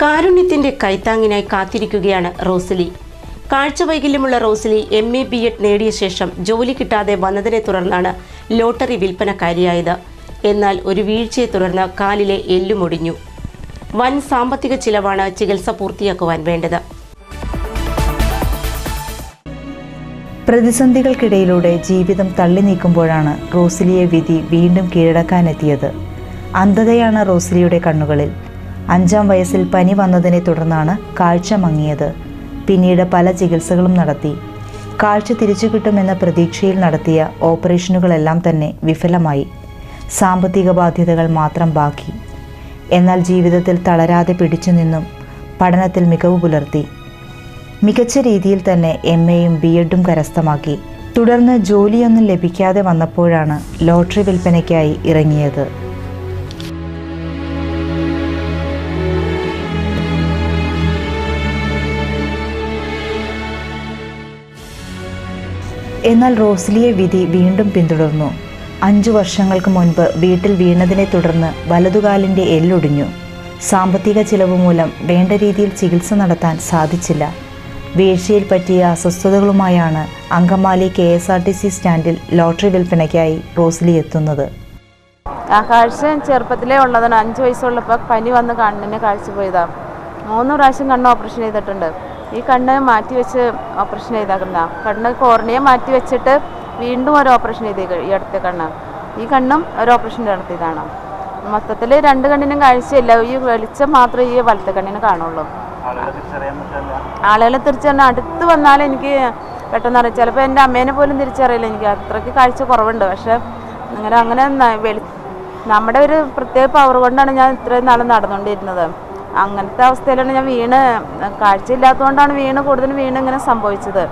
കാരുണ്യത്തിന്റെ കൈത്താങ്ങിനായി കാത്തിരിക്കുകയാണ് Rosaly. കാഴ്ചവൈകല്യമുള്ള Rosaly M A B Ed നേടിയ ശേഷം ജോലി കിട്ടാതെ വന്നതിനെ തുടർന്നാണ് ലോട്ടറി വിൽപ്പനക്കാരിയായത്. എന്നാൽ ഒരു വീഴ്ചയെ തുടർന്ന് കാലിലെ എല്ലുമൊടിഞ്ഞു വൻ സാമ്പത്തിക ചിലവാണ് ചികിത്സ പൂർത്തിയാക്കുവാൻ വേണ്ടത്. പ്രതിസന്ധികൾക്കിടയിലൂടെ ജീവിതം തള്ളി നീക്കുമ്പോഴാണ് റോസിലിയെ വിധി വീണ്ടും കീഴടക്കാനെത്തിയത്. അന്ധതയാണ് റോസിലിയുടെ കണ്ണുകളിൽ. അഞ്ചാം വയസ്സിൽ പനി വന്നതിനെ തുടർന്നാണ് കാഴ്ച മങ്ങിയത്. പിന്നീട് പല ചികിത്സകളും നടത്തി. കാഴ്ച തിരിച്ചു കിട്ടുമെന്ന പ്രതീക്ഷയിൽ നടത്തിയ ഓപ്പറേഷനുകളെല്ലാം തന്നെ വിഫലമായി. സാമ്പത്തിക ബാധ്യതകൾ മാത്രം ബാക്കി. എന്നാൽ ജീവിതത്തിൽ തളരാതെ പിടിച്ചു നിന്നും പഠനത്തിൽ മികവ് പുലർത്തി. മികച്ച രീതിയിൽ തന്നെ എം എയും ബി എഡും കരസ്ഥമാക്കി. തുടർന്ന് ജോലിയൊന്നും ലഭിക്കാതെ വന്നപ്പോഴാണ് ലോട്ടറി വിൽപ്പനയ്ക്കായി ഇറങ്ങിയത്. എന്നാൽ റോസ്ലിയെ വിധി വീണ്ടും പിന്തുടർന്നു. അഞ്ചു വർഷങ്ങൾക്ക് മുൻപ് വീട്ടിൽ വീണതിനെ തുടർന്ന് വലതുകാലിന്റെ എല്ലൊടിഞ്ഞു. സാമ്പത്തിക ചിലവ് മൂലം വേണ്ട രീതിയിൽ ചികിത്സ നടത്താൻ സാധിച്ചില്ല. വീഴ്ചയിൽ പറ്റിയ അസ്വസ്ഥതകളുമായാണ് Angamaly K S R T C സ്റ്റാൻഡിൽ ലോട്ടറി വിൽപ്പനയ്ക്കായി റോസ്ലി എത്തുന്നത്. ആ കാഴ്ച ചെറുപ്പത്തിലേ ഉള്ളതാണ്. അഞ്ച് വയസ്സുള്ളപ്പോൾ പനി വന്ന് കണ്ണിന് കാഴ്ച പോയതാണ് മൂന്ന് പ്രാവശ്യം കണ്ണ് ഓപ്പറേഷൻ ചെയ്തിട്ടുണ്ട്. ഈ കണ്ണ് മാറ്റി വെച്ച് ഓപ്പറേഷൻ ചെയ്താക്കുന്ന കണ്ണ് കോർണിയ മാറ്റി വെച്ചിട്ട് വീണ്ടും ഒരു ഓപ്പറേഷൻ ചെയ്ത് ഈ അടുത്ത കണ്ണ്. ഈ കണ്ണും ഒരു ഓപ്പറേഷൻ നടത്തിയതാണ്. മൊത്തത്തിൽ രണ്ട് കണ്ണിനും കാഴ്ചയില്ല. ഈ വെളിച്ചം മാത്രമേ ഈ വലത്തെ കണ്ണിന് കാണുള്ളൂ. ആളുകളെ തിരിച്ചറിഞ്ഞ അടുത്ത് വന്നാൽ എനിക്ക് പെട്ടെന്ന് അറിയാം. ചിലപ്പോൾ എന്റെ അമ്മേനെ പോലും തിരിച്ചറിയില്ല. എനിക്ക് അത്രയ്ക്ക് കാഴ്ച കുറവുണ്ട്. പക്ഷെ അങ്ങനെ അങ്ങനെ വെളി നമ്മുടെ ഒരു പ്രത്യേക പവർ കൊണ്ടാണ് ഞാൻ ഇത്രയും നാൾ നടന്നുകൊണ്ടിരുന്നത് അങ്ങനത്തെ അവസ്ഥയിലാണ് ഞാൻ വീണ്. കാഴ്ചയില്ലാത്തതുകൊണ്ടാണ് വീണ് കൂടുതലും വീണ് ഇങ്ങനെ സംഭവിച്ചത്.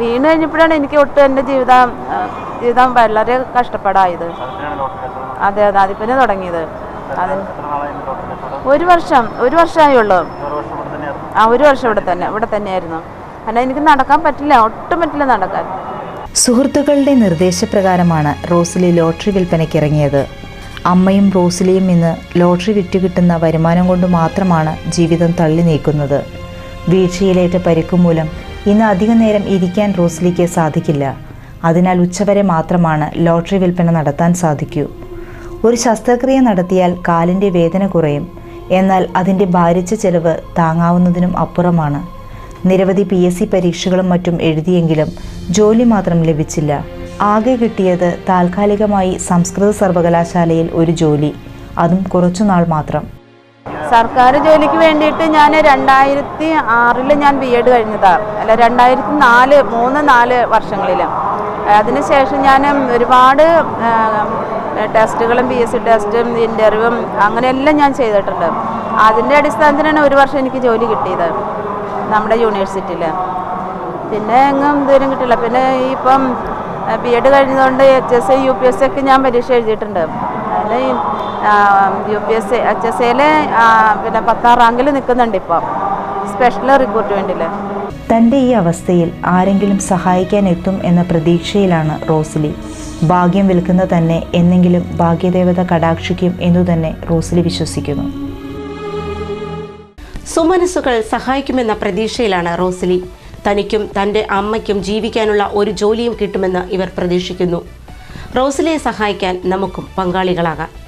വീണ് കഴിഞ്ഞപ്പോഴാണ് എനിക്ക് ഒട്ടും എന്റെ ജീവിതം ജീവിതം വളരെ കഷ്ടപ്പാടായത്. അതെ അതെ അതിപ്പിന്നെ തുടങ്ങിയത്. അതിന് ഒരു വർഷം ഒരു വർഷമായി ഉള്ളൂ ആ ഒരു വർഷം ഇവിടെ തന്നെ ഇവിടെ തന്നെയായിരുന്നു. കാരണം എനിക്ക് നടക്കാൻ പറ്റില്ല ഒട്ടും പറ്റില്ല നടക്കാൻ. സുഹൃത്തുക്കളുടെ നിർദ്ദേശപ്രകാരമാണ് റോസ്ലി ലോട്ടറി വിൽപ്പനയ്ക്ക് ഇറങ്ങിയത്. അമ്മയും റോസിലിയും ഇന്ന് ലോട്ടറി വിറ്റ് കിട്ടുന്ന വരുമാനം കൊണ്ട് മാത്രമാണ് ജീവിതം തള്ളി നീക്കുന്നത്. വീഴ്ചയിലേറ്റ പരിക്കു മൂലം ഇന്ന് അധിക നേരം ഇരിക്കാൻ റോസ്ലിക്ക് സാധിക്കില്ല. അതിനാൽ ഉച്ചവരെ മാത്രമാണ് ലോട്ടറി വിൽപ്പന നടത്താൻ സാധിക്കൂ. ഒരു ശസ്ത്രക്രിയ നടത്തിയാൽ കാലിന്റെ വേദന കുറയും. എന്നാൽ അതിന്റെ ഭാരിച്ച ചെലവ് താങ്ങാവുന്നതിനും അപ്പുറമാണ്. നിരവധി പി എസ് സി പരീക്ഷകളും മറ്റും എഴുതിയെങ്കിലും ജോലി മാത്രം ലഭിച്ചില്ല. ആകെ കിട്ടിയത് താൽക്കാലികമായി സംസ്കൃത സർവകലാശാലയിൽ ഒരു ജോലി. അതും കുറച്ചുനാൾ മാത്രം. സർക്കാർ ജോലിക്ക് വേണ്ടിയിട്ട് ഞാൻ രണ്ടായിരത്തി ആറിൽ ഞാൻ ബി എഡ് കഴിഞ്ഞതാണ് അല്ല രണ്ടായിരത്തി നാല് മൂന്ന് നാല് വർഷങ്ങളിൽ അതിനുശേഷം ഞാൻ ഒരുപാട് ടെസ്റ്റുകളും പി എസ് സി ടെസ്റ്റും ഇന്റർവ്യൂവും അങ്ങനെയെല്ലാം ഞാൻ ചെയ്തിട്ടുണ്ട്. അതിന്റെ അടിസ്ഥാനത്തിലാണ് ഒരു വർഷം എനിക്ക് ജോലി കിട്ടിയത് നമ്മുടെ യൂണിവേഴ്സിറ്റിയിൽ പിന്നെ എങ്ങും ദൂരം കിട്ടില്ല പിന്നെ ഇപ്പം B Ed കഴിഞ്ഞതുകൊണ്ട് H S I U P S C ഒക്കെ ഞാൻ പരീക്ഷ എഴുതിയിട്ടുണ്ട്. അതിൽ U P S C H S ഐയിൽ പിന്നെ പത്താം റാങ്കിൽ നിൽക്കുന്നുണ്ട് ഇപ്പോൾ സ്പെഷ്യൽ റിക്രൂട്ട്മെന്റിൽ തന്റെ ഈ അവസ്ഥയിൽ ആരെങ്കിലും സഹായിക്കാൻ എത്തും എന്ന പ്രതീക്ഷയിലാണ് റോസ്ലി. ഭാഗ്യം വിൽക്കുന്ന തന്നെ എന്നെങ്കിലും ഭാഗ്യദേവത കടാക്ഷിക്കും എന്നു തന്നെ റോസ്ലി വിശ്വസിക്കുന്നു. സുമനസ്സുകൾ സഹായിക്കുമെന്ന പ്രതീക്ഷയിലാണ് റോസലി. തനിക്കും തന്റെ അമ്മയ്ക്കും ജീവിക്കാനുള്ള ഒരു ജോലിയും കിട്ടുമെന്ന് ഇവർ പ്രതീക്ഷിക്കുന്നു. റോസലിയെ സഹായിക്കാൻ നമുക്കും പങ്കാളികളാകാം.